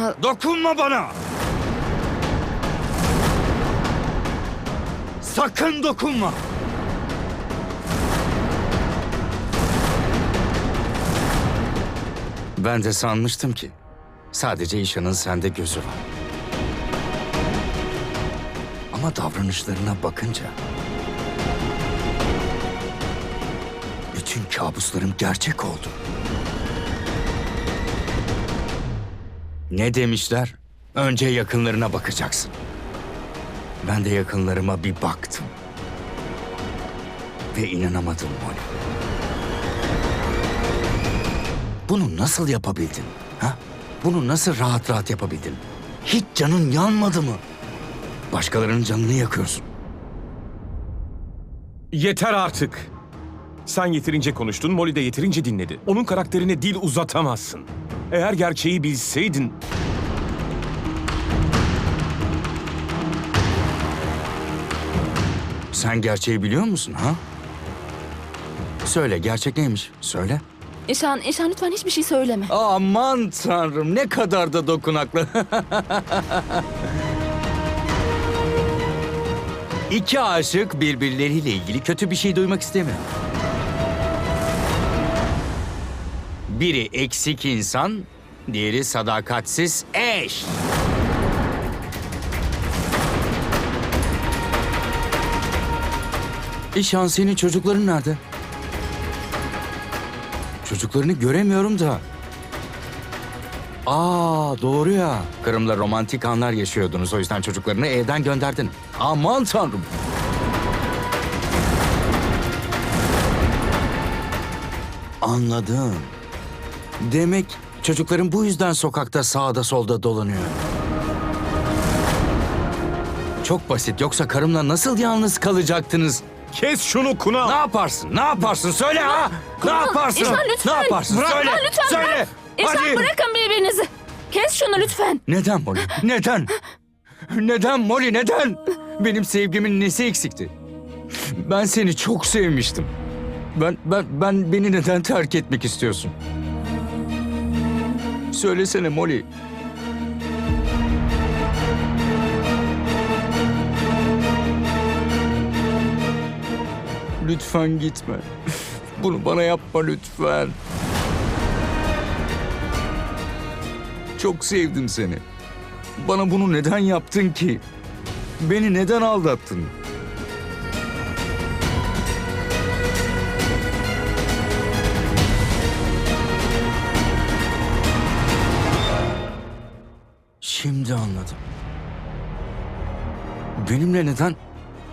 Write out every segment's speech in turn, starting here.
Kunal. Dokunma bana! Sakın dokunma! Ben de sanmıştım ki sadece İşan'ın sende gözü var. Ama davranışlarına bakınca bütün kabuslarım gerçek oldu. Ne demişler? Önce yakınlarına bakacaksın. Ben de yakınlarıma bir baktım. Ve inanamadım Molly. Bunu nasıl yapabildin? Ha? Bunu nasıl rahat rahat yapabildin? Hiç canın yanmadı mı? Başkalarının canını yakıyorsun. Yeter artık. Sen yeterince konuştun, Molly de yeterince dinledi. Onun karakterine dil uzatamazsın. Eğer gerçeği bilseydin... Sen gerçeği biliyor musun ha? Söyle gerçek neymiş? Söyle. İşan, İşan lütfen hiçbir şey söyleme. Aman tanrım ne kadar da dokunaklı. İki aşık birbirleriyle ilgili kötü bir şey duymak istemiyor. Biri eksik insan, diğeri sadakatsiz eş. İşan senin çocukların nerede? Çocuklarını göremiyorum da. Aa doğru ya. Kırım'la romantik anlar yaşıyordunuz. O yüzden çocuklarını evden gönderdin. Aman tanrım. Anladım. Demek çocukların bu yüzden sokakta sağda solda dolanıyor. Çok basit. Yoksa karımla nasıl yalnız kalacaktınız? Kes şunu Kunal! Ne yaparsın? Ne yaparsın? Söyle ha! Ne yaparsın? İşan lütfen. Ne yaparsın? Bırak, Söyle. bırak, lütfen Söyle. bırak. Hadi. bırakın birbirinizi. Kes şunu lütfen. Neden Molly? Neden? Neden Molly? Neden? Benim sevgimin nesi eksikti? Ben seni çok sevmiştim. Ben ben ben beni neden terk etmek istiyorsun? Söylesene Molly. Lütfen gitme. Bunu bana yapma lütfen. Çok sevdim seni. Bana bunu neden yaptın ki? Beni neden aldattın? Şimdi anladım. Benimle neden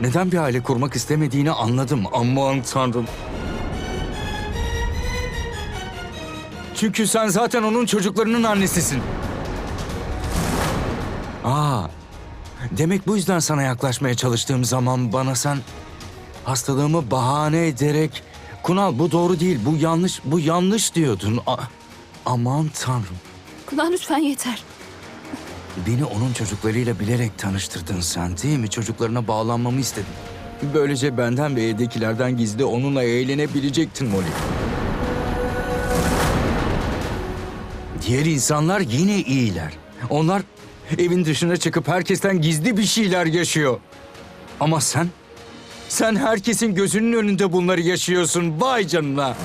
neden bir aile kurmak istemediğini anladım. Aman tanrım. Çünkü sen zaten onun çocuklarının annesisin. Aa, demek bu yüzden sana yaklaşmaya çalıştığım zaman bana sen hastalığımı bahane ederek Kunal bu doğru değil, bu yanlış, bu yanlış diyordun. A- aman tanrım. Kunal lütfen yeter. Beni onun çocuklarıyla bilerek tanıştırdın sen değil mi? Çocuklarına bağlanmamı istedin. Böylece benden ve evdekilerden gizli onunla eğlenebilecektin Molly. Diğer insanlar yine iyiler. Onlar evin dışına çıkıp herkesten gizli bir şeyler yaşıyor. Ama sen, sen herkesin gözünün önünde bunları yaşıyorsun. Vay canına.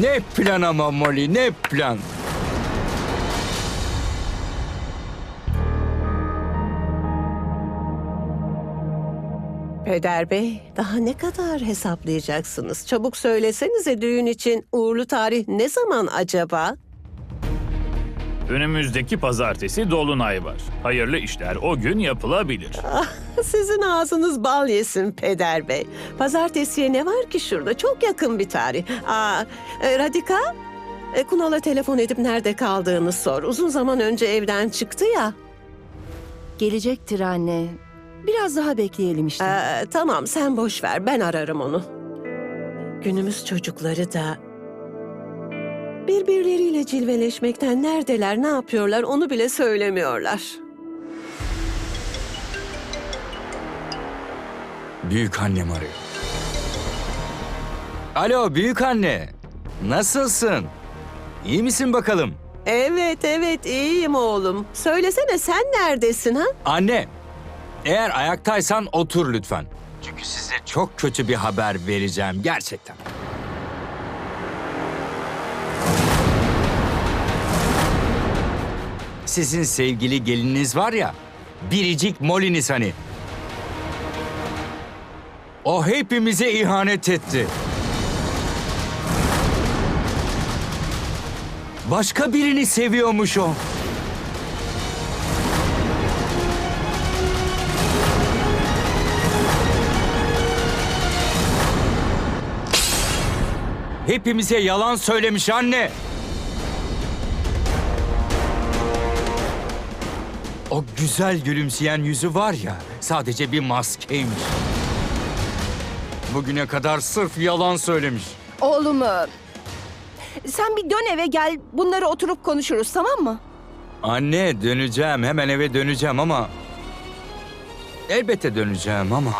Ne plan ama Molly, ne plan? Peder Bey, daha ne kadar hesaplayacaksınız? Çabuk söylesenize düğün için uğurlu tarih ne zaman acaba? Önümüzdeki pazartesi dolunay var. Hayırlı işler o gün yapılabilir. Sizin ağzınız bal yesin Peder Bey. Pazartesiye ne var ki şurada? Çok yakın bir tarih. Aa, e, Radika, e, Kunal'a telefon edip nerede kaldığını sor. Uzun zaman önce evden çıktı ya. Gelecektir anne. Biraz daha bekleyelim işte. Ee, tamam sen boş ver ben ararım onu. Günümüz çocukları da birbirleriyle cilveleşmekten neredeler ne yapıyorlar onu bile söylemiyorlar. Büyük annem arıyor. Alo büyük anne. Nasılsın? iyi misin bakalım? Evet evet iyiyim oğlum. Söylesene sen neredesin ha? Anne, eğer ayaktaysan otur lütfen. Çünkü size çok kötü bir haber vereceğim gerçekten. Sizin sevgili gelininiz var ya, biricik Moliniz hani. O hepimize ihanet etti. Başka birini seviyormuş o. Hepimize yalan söylemiş anne. O güzel gülümseyen yüzü var ya, sadece bir maskeymiş. Bugüne kadar sırf yalan söylemiş. Oğlum, e, sen bir dön eve gel. Bunları oturup konuşuruz tamam mı? Anne döneceğim, hemen eve döneceğim ama... Elbette döneceğim ama...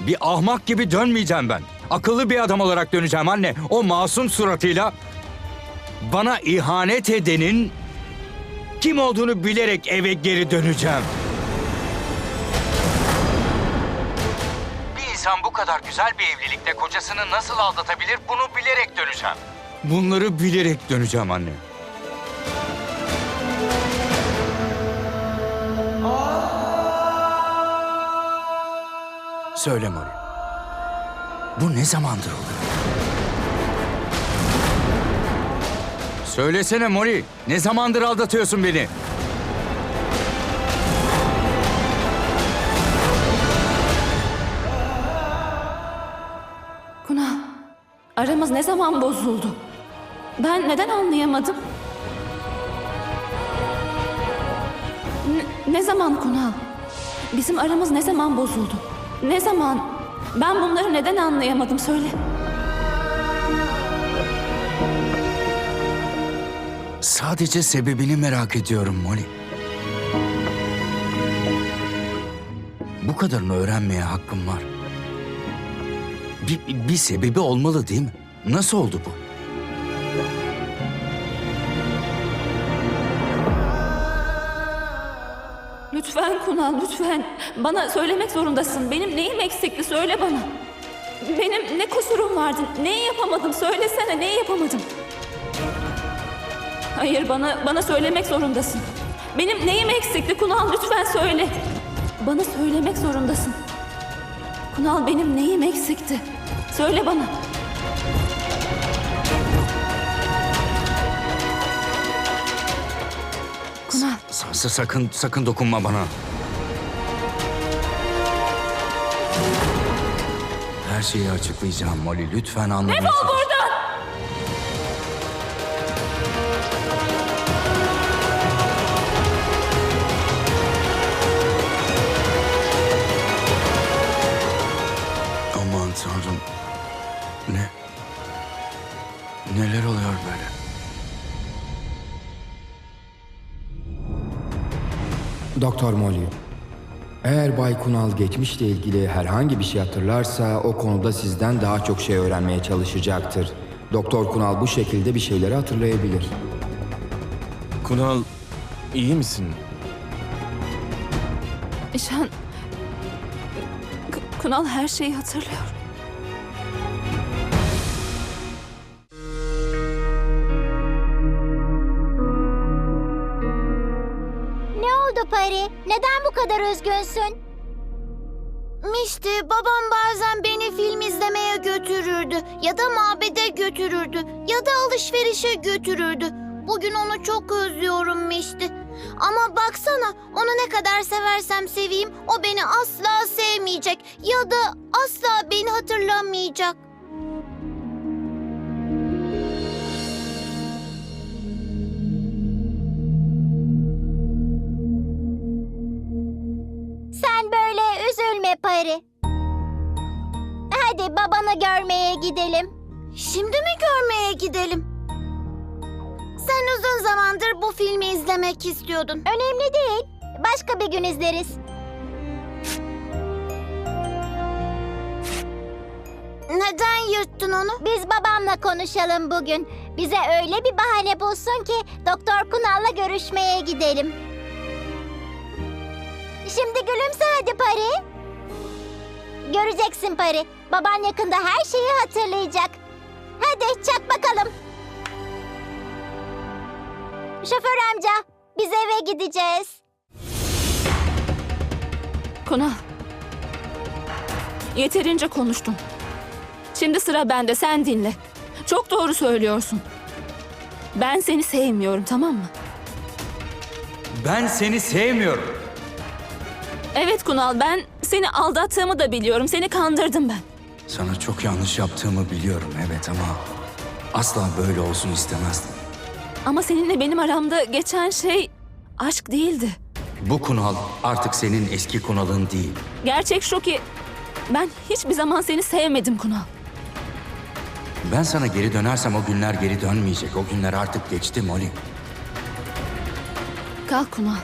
Bir ahmak gibi dönmeyeceğim ben. Akıllı bir adam olarak döneceğim anne. O masum suratıyla... Bana ihanet edenin... Kim olduğunu bilerek eve geri döneceğim. Bir insan bu kadar güzel bir evlilikte kocasını nasıl aldatabilir bunu bilerek döneceğim. Bunları bilerek döneceğim anne. Söyle Molly. Bu ne zamandır oluyor? Söylesene Molly. Ne zamandır aldatıyorsun beni? Kunal, aramız ne zaman bozuldu? Ben neden anlayamadım? Ne, ne zaman Kunal? Bizim aramız ne zaman bozuldu? Ne zaman? Ben bunları neden anlayamadım söyle. Sadece sebebini merak ediyorum Molly. Bu kadarını öğrenmeye hakkım var. Bir, bir sebebi olmalı değil mi? Nasıl oldu bu? Lütfen Kunal, lütfen. Bana söylemek zorundasın. Benim neyim eksikti söyle bana. Benim ne kusurum vardı? Neyi yapamadım? Söylesene neyi yapamadım? Hayır bana bana söylemek zorundasın. Benim neyim eksikti Kunal lütfen söyle. Bana söylemek zorundasın. Kunal benim neyim eksikti? Söyle bana. Kunal. Sa- sa- sakın sakın dokunma bana. Her şeyi açıklayacağım Molly. Lütfen anlamayı... Defol buradan! Doktor Molly, eğer Bay Kunal geçmişle ilgili herhangi bir şey hatırlarsa o konuda sizden daha çok şey öğrenmeye çalışacaktır. Doktor Kunal bu şekilde bir şeyleri hatırlayabilir. Kunal, iyi misin? İşan... K- Kunal her şeyi hatırlıyor. Kadar üzgünsün? Mişti, babam bazen beni film izlemeye götürürdü ya da mabede götürürdü ya da alışverişe götürürdü. Bugün onu çok özlüyorum Mişti. Ama baksana onu ne kadar seversem seveyim o beni asla sevmeyecek ya da asla beni hatırlamayacak. Pari. Hadi babanı görmeye gidelim. Şimdi mi görmeye gidelim? Sen uzun zamandır bu filmi izlemek istiyordun. Önemli değil. Başka bir gün izleriz. Neden yırttın onu? Biz babamla konuşalım bugün. Bize öyle bir bahane bulsun ki Doktor Kunal'la görüşmeye gidelim. Şimdi gülümse hadi Pari. Göreceksin Pari. Baban yakında her şeyi hatırlayacak. Hadi çak bakalım. Şoför amca, biz eve gideceğiz. Kunal. Yeterince konuştun. Şimdi sıra bende sen dinle. Çok doğru söylüyorsun. Ben seni sevmiyorum tamam mı? Ben seni sevmiyorum. Evet Kunal ben seni aldattığımı da biliyorum. Seni kandırdım ben. Sana çok yanlış yaptığımı biliyorum evet ama asla böyle olsun istemezdim. Ama seninle benim aramda geçen şey aşk değildi. Bu Kunal artık senin eski Kunal'ın değil. Gerçek şu ki ben hiçbir zaman seni sevmedim Kunal. Ben sana geri dönersem o günler geri dönmeyecek. O günler artık geçti Molly. Kalk Kunal.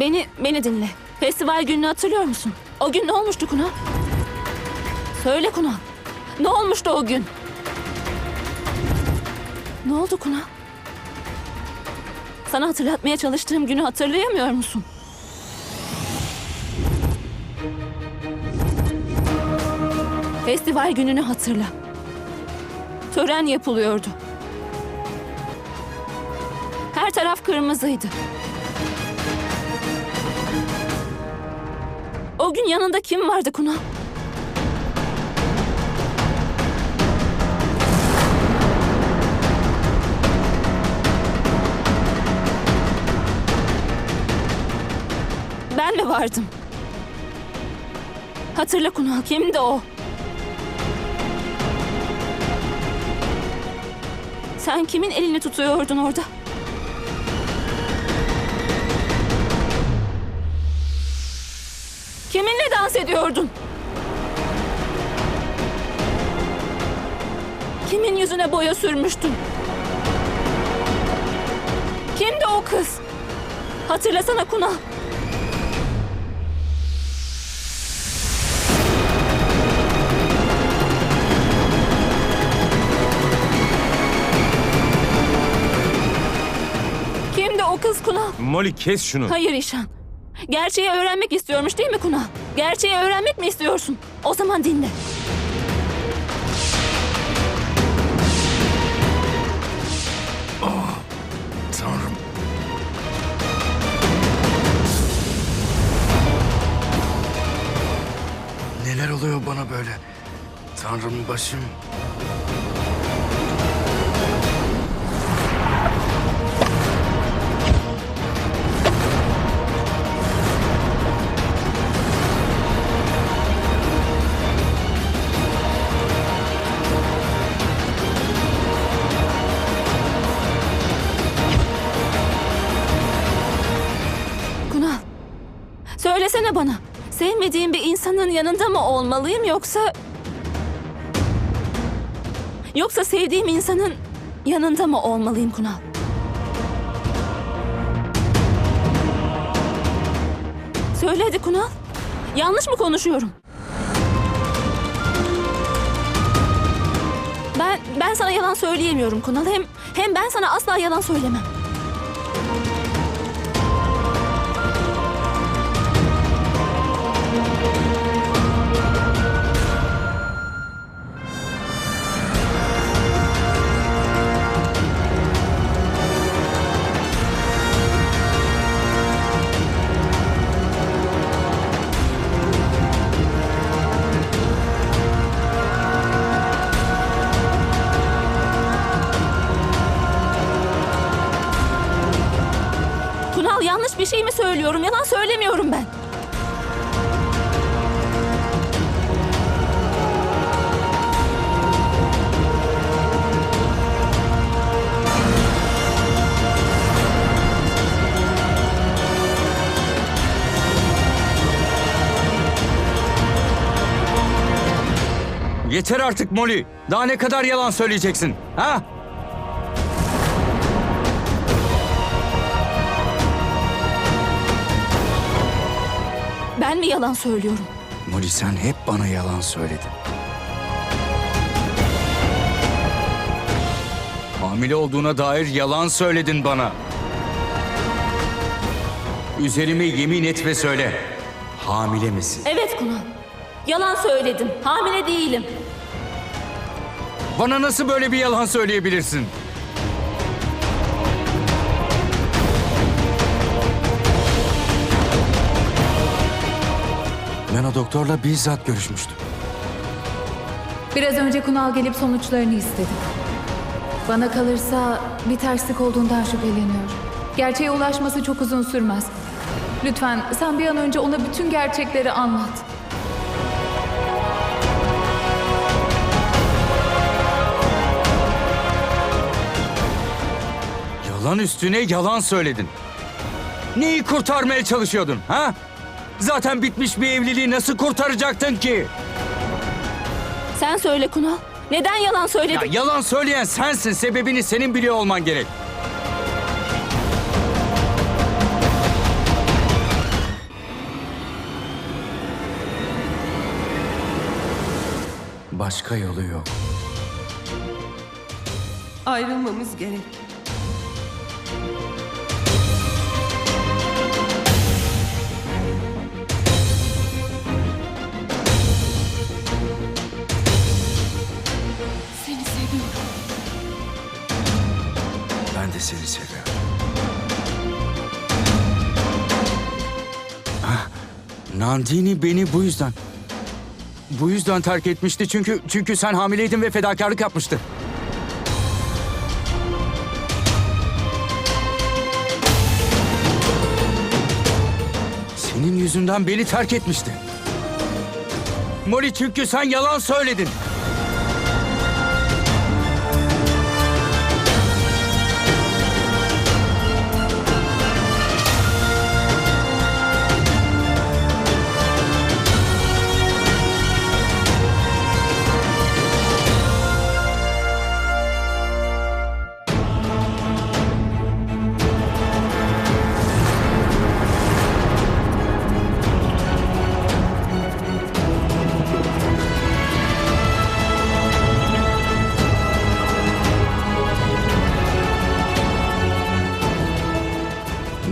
Beni, beni dinle. Festival gününü hatırlıyor musun? O gün ne olmuştu Kunal? Söyle Kunal. Ne olmuştu o gün? Ne oldu Kunal? Sana hatırlatmaya çalıştığım günü hatırlayamıyor musun? Festival gününü hatırla. Tören yapılıyordu. Her taraf kırmızıydı. O gün yanında kim vardı Kunal? Ben mi vardım? Hatırla Kunal, kimdi o? Sen kimin elini tutuyordun orada? Kiminle dans ediyordun? Kimin yüzüne boya sürmüştün? Kimdi o kız? Hatırlasana Kunal. Kimdi o kız Kunal? Molly kes şunu. Hayır İşan. Gerçeği öğrenmek istiyormuş değil mi Kunal? Gerçeği öğrenmek mi istiyorsun? O zaman dinle. Tanrım. Neler oluyor bana böyle? Tanrım başım. Söylesene bana. Sevmediğim bir insanın yanında mı olmalıyım yoksa... Yoksa sevdiğim insanın yanında mı olmalıyım Kunal? Söyle hadi Kunal. Yanlış mı konuşuyorum? Ben ben sana yalan söyleyemiyorum Kunal. Hem hem ben sana asla yalan söylemem. Yeter artık Molly. Daha ne kadar yalan söyleyeceksin? Ha? Ben mi yalan söylüyorum? Molly sen hep bana yalan söyledin. Hamile olduğuna dair yalan söyledin bana. Üzerime yemin et ve söyle. Hamile misin? Evet Kunal. Yalan söyledim. Hamile değilim. Bana nasıl böyle bir yalan söyleyebilirsin? Ben o doktorla bizzat görüşmüştüm. Biraz önce Kunal gelip sonuçlarını istedi. Bana kalırsa bir terslik olduğundan şüpheleniyor. Gerçeğe ulaşması çok uzun sürmez. Lütfen sen bir an önce ona bütün gerçekleri anlat. Yalan üstüne yalan söyledin. Neyi kurtarmaya çalışıyordun ha? Zaten bitmiş bir evliliği nasıl kurtaracaktın ki? Sen söyle Kunal. Neden yalan Ya söyledin? yalan söyleyen sensin. Sebebini senin biliyor olman gerek. Başka yolu yok. Ayrılmamız gerek. Seni seviyorum. Ah, Nandini beni bu yüzden... Bu yüzden terk etmişti çünkü çünkü sen hamileydin ve fedakarlık yapmıştın. Senin yüzünden beni terk etmişti. Molly çünkü sen yalan söyledin.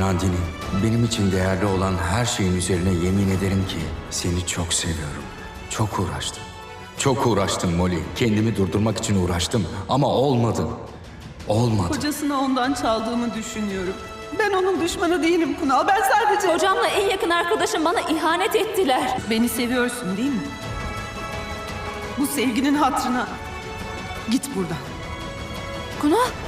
Nandini, benim için değerli olan her şeyin üzerine yemin ederim ki seni çok seviyorum. Çok uğraştım. Çok uğraştım Molly. Kendimi durdurmak için uğraştım ama olmadı. Olmadı. Kocasını ondan çaldığımı düşünüyorum. Ben onun düşmanı değilim Kunal. Ben sadece... Hocamla en yakın arkadaşım bana ihanet ettiler. Beni seviyorsun değil mi? Bu sevginin hatrına. Git buradan. Kunal. Kunal.